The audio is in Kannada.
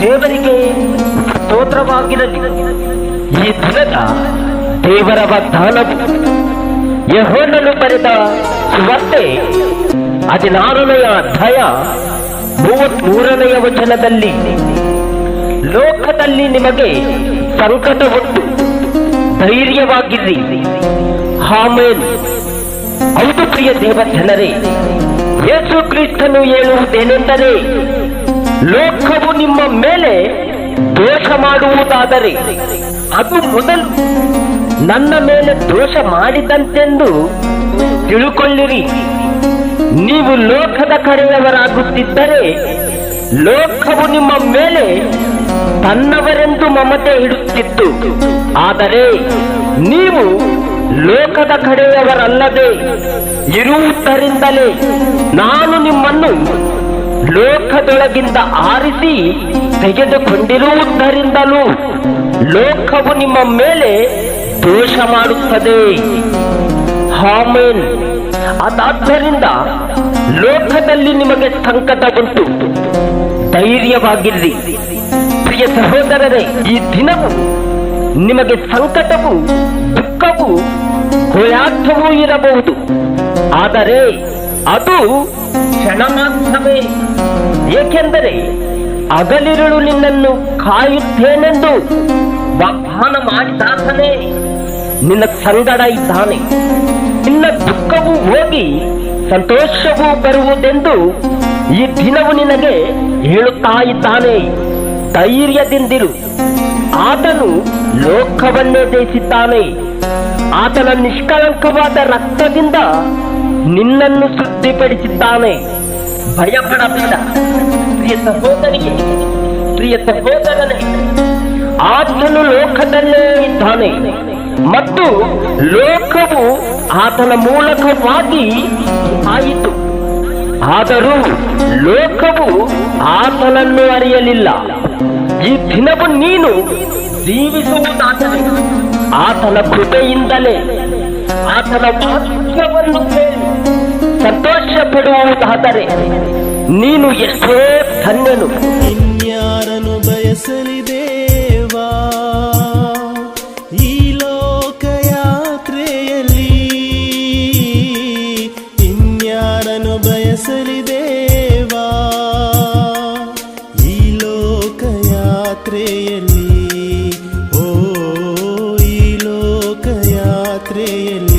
ದೇವರಿಗೆ ಸ್ತೋತ್ರವಾಗಿರಲಿ. ಈ ದಿನದ ದೇವರ ವಾಗ್ದಾನವು ಯಹೋನನು ಬರೆದ ಸುವಾರ್ತೆ ಹದಿನಾರನೆಯ ಅಧ್ಯಾಯ ಮೂವತ್ಮೂರನೆಯ ವಚನದಲ್ಲಿ, ಲೋಕದಲ್ಲಿ ನಿಮಗೆ ಸಂಕಟ ಹೊತ್ತು ಧೈರ್ಯವಾಗಿರಿ. ಹಾಮೇನ್ ಹೌದು ಪ್ರಿಯ ದೇವ ಜನರೇ ಯೇಸು ಕ್ರಿಸ್ತನು ಹೇಳುವುದೇನೆಂದರೆ, ಲೋಕವು ನಿಮ್ಮ ಮೇಲೆ ದೋಷ ಮಾಡುವುದಾದರೆ, ಅದು ಮೊದಲು ನನ್ನ ಮೇಲೆ ದೋಷ ಮಾಡಿದಂತೆಂದು ತಿಳುಕೊಳ್ಳಿರಿ. ನೀವು ಲೋಕದ ಕಡೆಯವರಾಗುತ್ತಿದ್ದರೆ, ಲೋಕವು ನಿಮ್ಮ ಮೇಲೆ ತನ್ನವರೆಂದು ಮಮತೆ ಇಡುತ್ತಿತ್ತು. ಆದರೆ ನೀವು ಲೋಕದ ಕಡೆಯವರಲ್ಲದೆ ಇರುವುದರಿಂದಲೇ ನಾನು ನಿಮ್ಮನ್ನು ಲೋಕದೊಳಗಿಂದ ಆರಿಸಿ ತೆಗೆದುಕೊಂಡಿರುವುದರಿಂದಲೂ ಲೋಕವು ನಿಮ್ಮ ಮೇಲೆ ದೋಷ ಮಾಡುತ್ತದೆ. ಹಾಮೇನ್ ಅದಾದ್ದರಿಂದ ಲೋಕದಲ್ಲಿ ನಿಮಗೆ ಸಂಕಟ ಉಂಟು. ಧೈರ್ಯವಾಗಿರ್ರಿ ಪ್ರಿಯ ಸಹೋದರರೇ, ಈ ದಿನವು ನಿಮಗೆ ಸಂಕಟವು ದುಃಖವು ಹೋರಾಟವೂ ಇರಬಹುದು. ಆದರೆ ಅದು ಕ್ಷಣ ಮಾತ್ರವೇ ಏಕೆಂದರೆ ಅಗಲಿರುಳು ನಿನ್ನನ್ನು ಕಾಯುತ್ತೇನೆಂದು ವಾಗ್ದಾನ ಮಾಡಿದಾತನೇ. ನಿನ್ನ ಸಂಗಡ ಇದ್ದಾನೆ. ನಿನ್ನ ದುಃಖವೂ ಹೋಗಿ ಸಂತೋಷವೂ ಬರುವುದೆಂದು ಈ ದಿನವು ನಿನಗೆ ಹೇಳುತ್ತಾ ಇದ್ದಾನೆ. ಧೈರ್ಯದಿಂದಿರು. ಆತನು ಲೋಕವನ್ನೇ ಜಯಿಸಿದ್ದಾನೆ ಆತನ ನಿಷ್ಕಳಂಕವಾದ ರಕ್ತದಿಂದ ನಿನ್ನನ್ನು ಶುದ್ಧಿಪಡಿಸಿದ್ದಾನೆ. ಭಯಪಡಬೇಡ. ಪ್ರಿಯ ಸಹೋದರಿಗೆ, ಪ್ರಿಯ ಸಹೋದರನೇ, ಆತನು ಲೋಕದಲ್ಲೇ ಇದ್ದಾನೆ ಮತ್ತು ಲೋಕವು ಆತನ ಮೂಲಕವಾಗಿ ಆಯಿತು. ಆದರೂ ಲೋಕವು ಆತನನ್ನು ಅರಿಯಲಿಲ್ಲ. ಈ ದಿನವು ನೀನು ಜೀವಿಸುವುದಾದರೆ ಆತನ ಕೃಪೆಯಿಂದಲೇ ಆತನ ವಾಕ್ಯವನ್ನು ಸಂತೋಷ ಪಡುವುದಾದರೆ ನೀನು ಎಷ್ಟೇ ಧನ್ಯನು. ಇನ್ಯಾರನು ಬಯಸಲಿ Creíble.